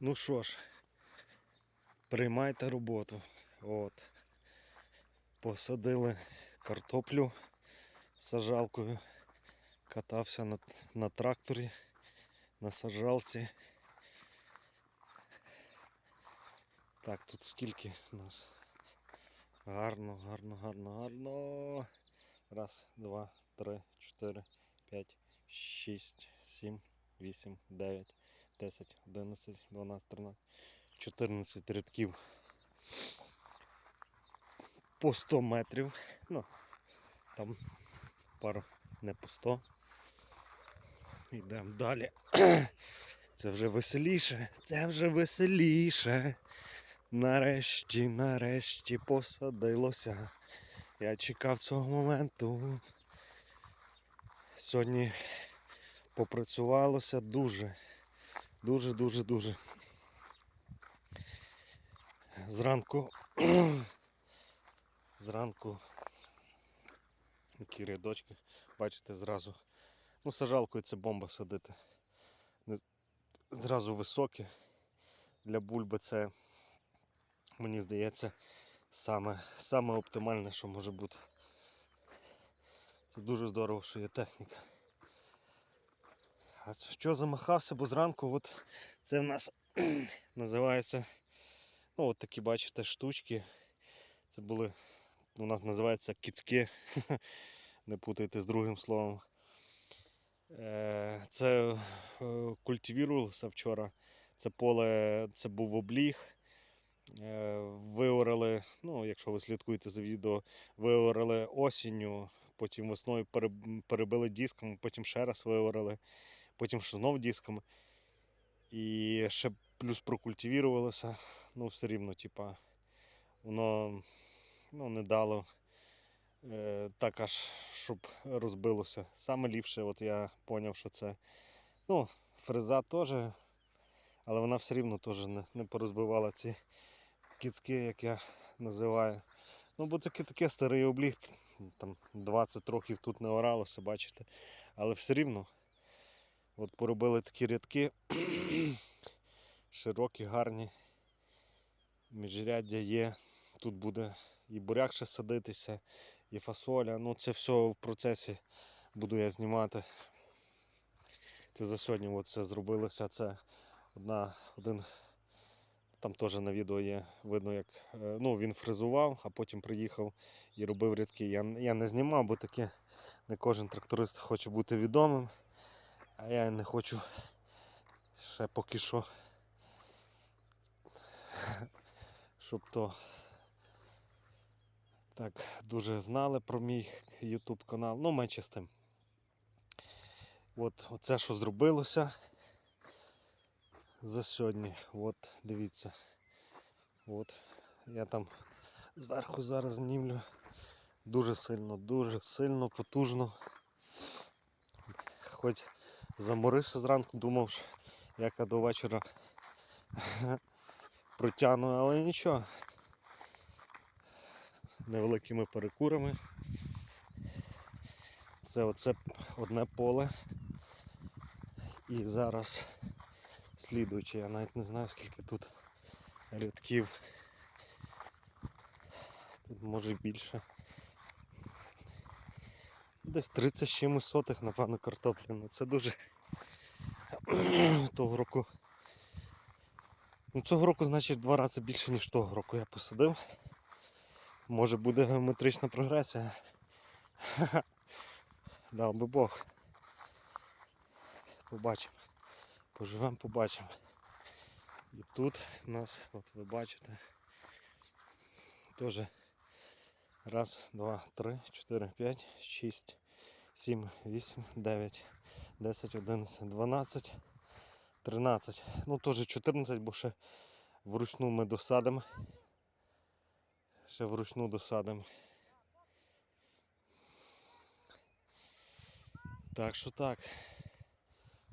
Ну що ж, приймайте роботу. От. Посадили картоплю сажалкою. Катався на, на тракторі, на сажалці. Так, тут скільки нас? Гарно, гарно, гарно, гарно. Раз, два, три, чотири, п'ять, шість, сім, вісім, дев'ять, десять, одинадцять, дванадцять, тринадцять, чотирнадцять рядків. По 100 метрів. Ну, там пару не по 100. Йдемо далі. Це вже веселіше, це вже веселіше. Нарешті, нарешті посадилося. Я чекав цього моменту. Сьогодні попрацювалося дуже, дуже, дуже, дуже. Зранку. Зранку. Які рядочки, бачите, зразу. Ну, сажалкою це бомба садити. Зразу високі. Для бульби це, мені здається, саме, саме оптимальне, що може бути. Це дуже здорово, що є техніка. А що замахався, бо зранку от це в нас називається, ну от такі бачите штучки. Це були, у нас називається кіцьки. Не путайте з другим словом. Е, Це е, культивірувалося вчора. Це поле, це був обліг. Е, Виорали, ну, якщо ви слідкуєте за відео, виорали осінню, потім весною перебили дисками, потім ще раз виорали, потім знов дисками. І ще плюс прокультивірувалося. Ну, все рівно, типа, воно ну, не дало е, так аж, щоб розбилося. Саме ліпше, от я зрозумів, що це. Ну, фреза теж, але вона все рівно теж не, не порозбивала ці кіцки, як я називаю. Ну, бо це таке старий обліг, там 20 років тут не оралося, бачите. Але все рівно. От поробили такі рядки. Широкі, гарні. Міжряддя є. Тут буде і буряк ще садитися, і фасоля. Ну це все в процесі буду я знімати. Це за сьогодні от це зробилося. Це одна, один, там теж на відео є, видно, як е, ну, він фрезував, а потім приїхав і робив рядки. Я, я не знімав, бо таке не кожен тракторист хоче бути відомим. А я не хочу ще поки що. Щоб то так дуже знали про мій YouTube канал. Ну, менше з тим. От оце, що зробилося за сьогодні. От, дивіться. От. Я там зверху зараз знімлю. Дуже сильно, дуже сильно, потужно. Хоч заморився зранку, думав, як я до вечора протягну, але нічого. Невеликими перекурами. Це оце одне поле. І зараз слідуюче, я навіть не знаю скільки тут рядків. Тут може більше. Десь 30 з чимось сотих, напевно, картоплі. Ну це дуже того року. Ну, цього року, значить, два рази більше, ніж того року я посадив. Може буде геометрична прогресія. Дав би Бог. Побачимо. Поживемо, побачимо. І тут у нас, от ви бачите, теж раз, два, три, чотири, п'ять, шість, сім, вісім, дев'ять, десять, одинадцять, дванадцять, тринадцять. Ну теж 14, бо ще вручну ми досадимо. Ще вручну досадимо. Так що так.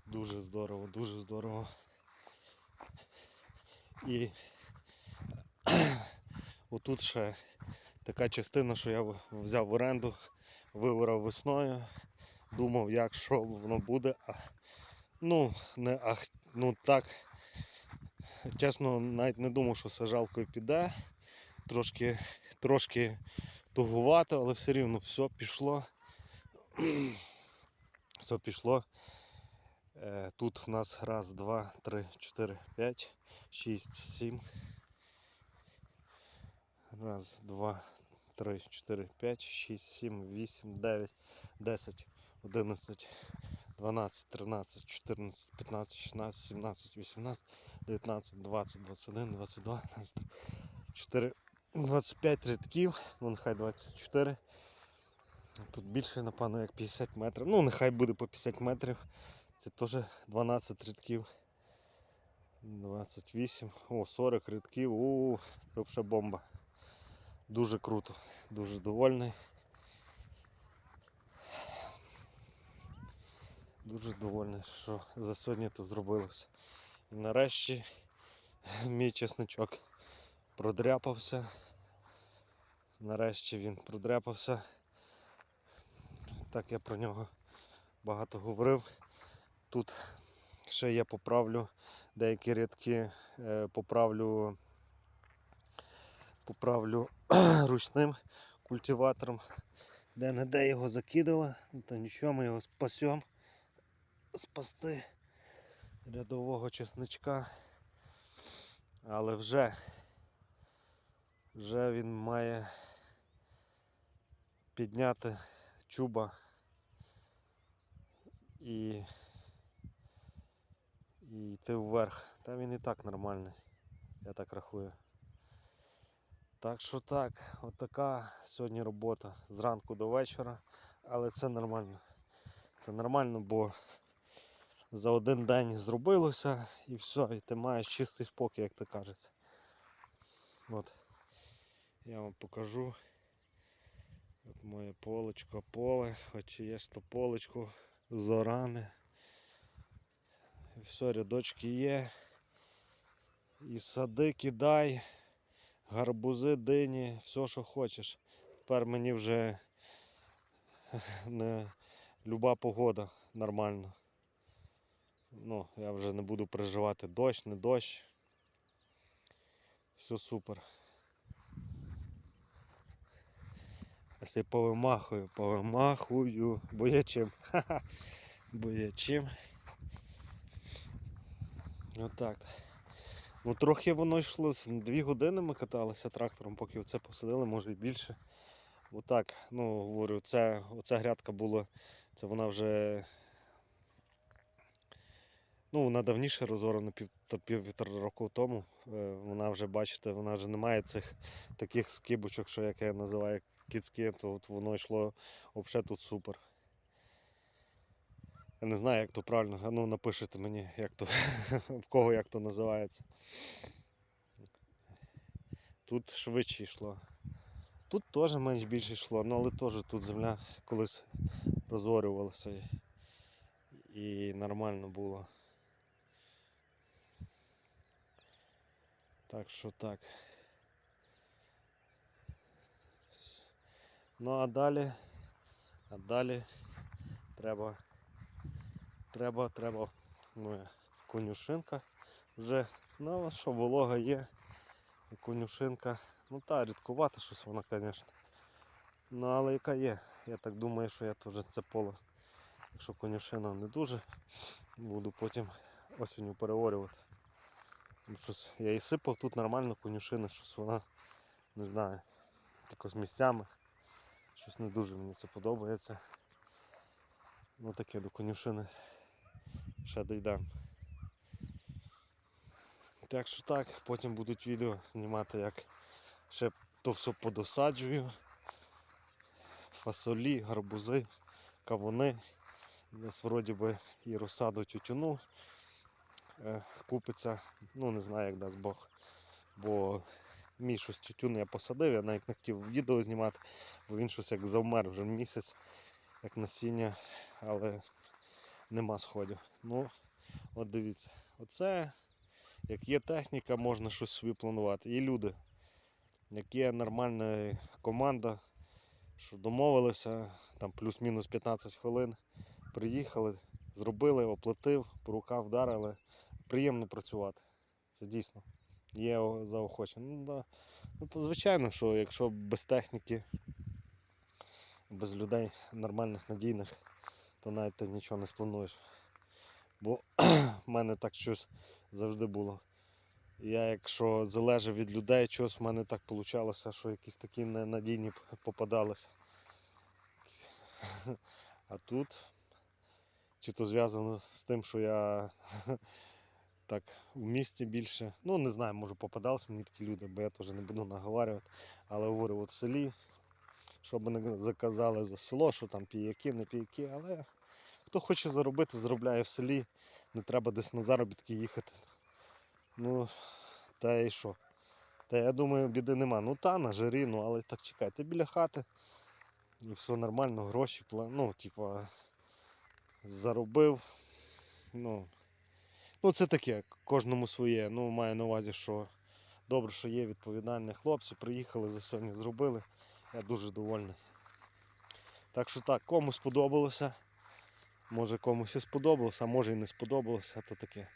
Дуже здорово, дуже здорово. І отут ще така частина, що я взяв в оренду, виворав весною, думав, як що воно буде. А, ну, не ах, ну так чесно, навіть не думав, що сажалкою піде. Трошки, трошки тугувато, але все рівно все пішло. Все пішло. Е, Тут в нас раз, два, три, чотири, п'ять, шість, сім. Раз, два, три, чотири, п'ять, шість, сім, вісім, дев'ять, десять, одинадцять, дванадцять, тринадцять, чотирнадцять, п'ятнадцять, шістнадцять, сімнадцять, вісімнадцять, дев'ятнадцять, двадцять, двадцять один, двадцять два, двадцять три, чотири, двадцять п'ять рядків, ну нехай 24. Тут більше, напевно, як 50 метрів. Ну, нехай буде по 50 метрів. Це теж 12 рядків. 28, о, 40 рядків. У, це взагалі бомба. Дуже круто, дуже довольний. Дуже довольний, що за сьогодні тут зробилося. І нарешті мій чесничок продряпався. Нарешті він продряпався. Так я про нього багато говорив. Тут ще я поправлю деякі рядки, е, поправлю, поправлю ручним культиватором. Де не де його закидало, ну, то нічого, ми його спасемо. Спасти рядового чесничка. Але вже, вже він має підняти чуба і, і йти вверх. Та він і так нормальний, я так рахую. Так що так, отака сьогодні робота зранку до вечора, але це нормально. Це нормально, бо за один день зробилося і все, і ти маєш чистий спокій, як то кажеться. От. Я вам покажу. От моє полечко, поле, хоч є ж то полечко, зоране. І все, рядочки є. І сади кидай, гарбузи, дині, все, що хочеш. Тепер мені вже не люба погода нормально. Ну, я вже не буду переживати дощ, не дощ. Все супер. Якщо повимахую, повимахую, бо є чим. Ха-ха. Бо є чим. Отак. Ну трохи воно йшло, з дві години ми каталися трактором, поки це посадили, може і більше. Отак, ну говорю, це, оця грядка була, це вона вже. Ну, вона давніше розорана пів, півтора року тому. Е, Вона вже, бачите, вона вже не має цих таких скибочок, що як я називаю кіцьки, то от воно йшло взагалі тут супер. Не знаю, як то правильно, ну напишете мені, як то, в кого як то називається. Тут швидше йшло. Тут теж менш більше йшло, ну але теж тут земля колись розорювалася і нормально було. Так що так. Ну а далі, а далі треба, треба, треба, ну, конюшинка вже, ну що, волога є, і конюшинка, ну та рідкувата щось вона, звісно. Ну але яка є. Я так думаю, що я теж це поле, якщо конюшина не дуже, буду потім осінню переорювати. Ну, Щось я і сипав тут нормально конюшина, щось вона, не знаю, якось місцями. Щось не дуже мені це подобається. Ну таке до конюшини ще дійдемо. Так що так, потім будуть відео знімати, як ще то все подосаджую. Фасолі, гарбузи, кавуни. Десь вроді би і розсаду тютюну е, купиться. Ну не знаю як дасть Бог. Бо мій щось тютюн я посадив, я навіть не хотів відео знімати, бо він щось як завмер вже місяць, як насіння, але нема сходів. Ну, от дивіться, оце як є техніка, можна щось собі планувати. І люди, як є нормальна команда, що домовилися, там плюс-мінус 15 хвилин, приїхали, зробили, оплатив, по руках вдарили. Приємно працювати. Це дійсно. Є заохочення. Ну, да. ну, звичайно, що якщо без техніки, без людей нормальних, надійних, то навіть ти нічого не сплануєш. Бо в мене так щось завжди було. Я, якщо залежав від людей, щось в мене так вийшло, що якісь такі ненадійні попадалися. А тут, чи то зв'язано з тим, що я так в місті більше. Ну, не знаю, може попадались мені такі люди, бо я теж не буду наговарювати. Але говорю, от в селі, щоб не заказали за село, що там піяки, не піяки, але хто хоче заробити, заробляє в селі. Не треба десь на заробітки їхати. Ну, та і що? Та я думаю, біди нема. Ну та на жарі, ну але так чекай, ти біля хати. І все нормально, гроші, ну, типа, заробив. Ну, ну це таке, кожному своє. Ну, маю на увазі, що добре, що є відповідальні хлопці, приїхали за сьогодні, зробили. Я дуже довольний. Так що так, кому сподобалося. Може комусь і сподобалося, а може і не сподобалося, то таке.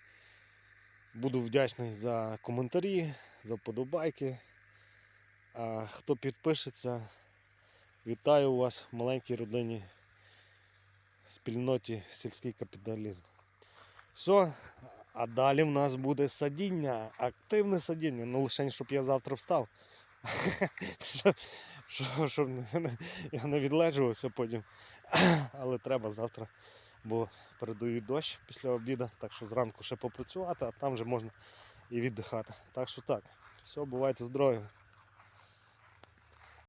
Буду вдячний за коментарі, за вподобайки. А хто підпишеться, вітаю вас в маленькій родині спільноті сільський капіталізм. Все, а далі в нас буде садіння, активне садіння. Ну лише щоб я завтра встав. Щоб- я не відлежувався потім. Але треба завтра, бо передають дощ після обіду, так що зранку ще попрацювати, а там вже можна і віддихати. Так що так, все, бувайте здорові.